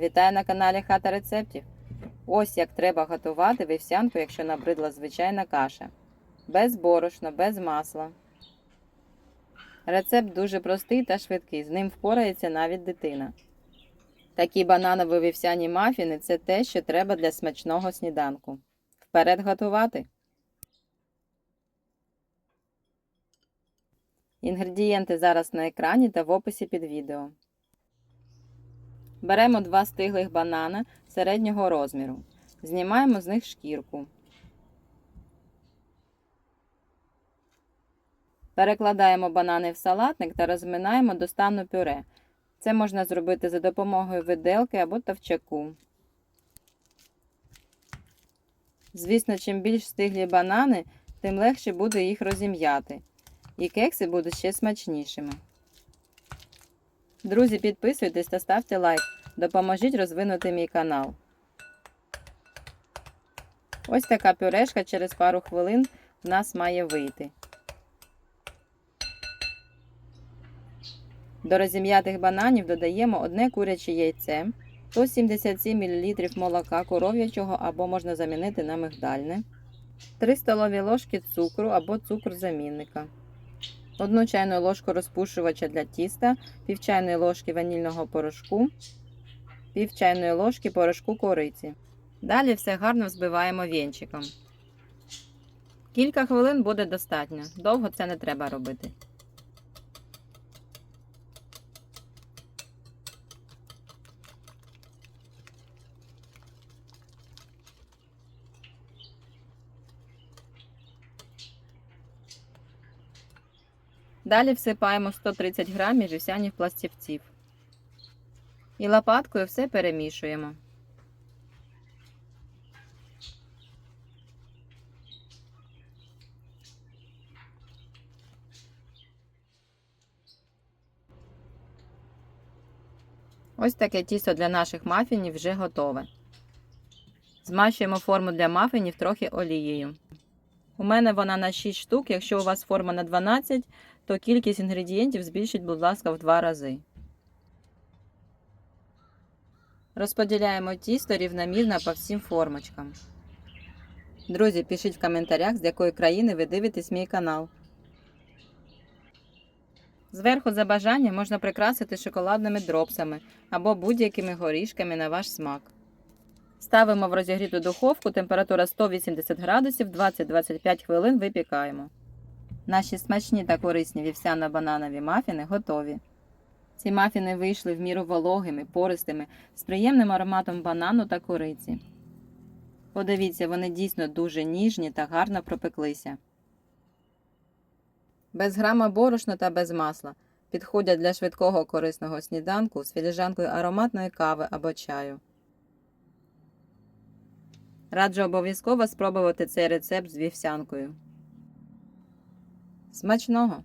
Вітаю на каналі Хата рецептів. Ось як треба готувати вівсянку, якщо набридла звичайна каша. Без борошна, без масла. Рецепт дуже простий та швидкий, з ним впорається навіть дитина. Такі бананові вівсяні мафіни це те, що треба для смачного сніданку. Вперед готувати. Інгредієнти зараз на екрані та в описі під відео. Беремо два стиглих банана середнього розміру. Знімаємо з них шкірку. Перекладаємо банани в салатник та розминаємо до стану пюре. Це можна зробити за допомогою виделки або товчаку. Звісно, чим більш стиглі банани, тим легше буде їх розім'яти. І кекси будуть ще смачнішими. Друзі, підписуйтесь та ставте лайк. Допоможіть розвинути мій канал. Ось така пюрешка через пару хвилин в нас має вийти. До розім'ятих бананів додаємо одне куряче яйце, 177 мл молока коров'ячого або можна замінити на мигдальне, 3 столові ложки цукру або цукру-замінника, 1 чайну ложку розпушувача для тіста, пів чайної ложки ванільного порошку, пів чайної ложки порошку кориці. Далі все гарно взбиваємо вінчиком. Кілька хвилин буде достатньо. Довго це не треба робити. Далі всипаємо 130 грамів вівсяних пластівців. І лопаткою все перемішуємо. Ось таке тісто для наших мафінів вже готове. Змащуємо форму для мафінів трохи олією. У мене вона на 6 штук. Якщо у вас форма на 12, то кількість інгредієнтів збільшіть, будь ласка, в 2 рази. Розподіляємо тісто рівномірно по всім формочкам. Друзі, пишіть в коментарях, з якої країни ви дивитесь мій канал. Зверху за бажанням можна прикрасити шоколадними дропсами або будь-якими горішками на ваш смак. Ставимо в розігріту духовку, температура 180 градусів, 20-25 хвилин випікаємо. Наші смачні та корисні вівсяно-бананові мафіни готові. Ці мафіни вийшли в міру вологими, пористими, з приємним ароматом банану та кориці. Подивіться, вони дійсно дуже ніжні та гарно пропеклися. Без грама борошна та без масла. Підходять для швидкого корисного сніданку з філіжанкою ароматної кави або чаю. Раджу обов'язково спробувати цей рецепт з вівсянкою. Смачного!